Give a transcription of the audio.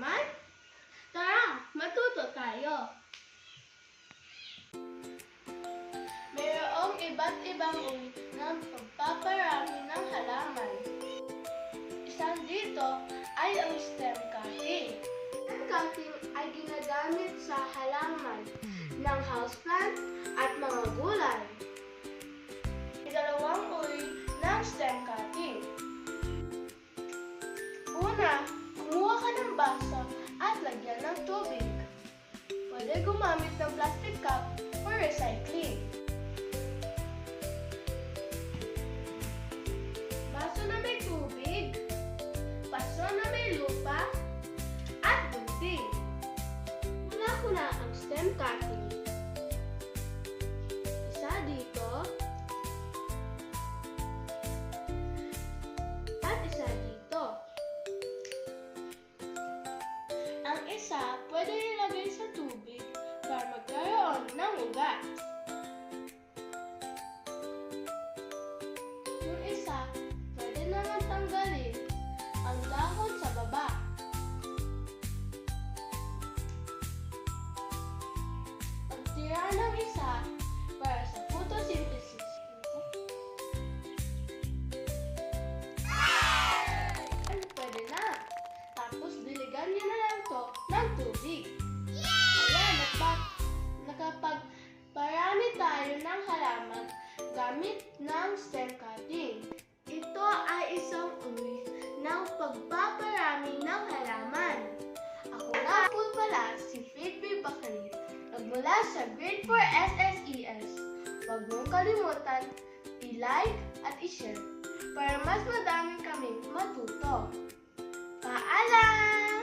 naman? Tara, matuto tayo. Mayroong iba't ibang uri ng pagpaparami ng halaman. Isang dito ay ang stem cutting. Stem cutting ay ginagamit sa halaman ng houseplant Pwede gumamit ng plastic cup for recycling. Baso na may tubig, baso na may lupa, at gunting. Mula ko na ang stem cutting. Isa dito, at isa dito. Ang isa, pwede ilagay sa tubig para magkaroon ng ugat. Yung isa, pwede naman tanggalin ang dahon sa baba. Pagtira ng isa para sa photosynthesis. Pwede na. Tapos diligan niyo na lang to ng tubig. gamit ng serkating. Ito ay isang uri ng pagpaparami ng halaman. Ako nga po pala si Fitbit Bakalit, nagmula sa Grade 4 SSES. Huwag mong kalimutan, i-like at i-share para mas madami kaming matuto. Paalam!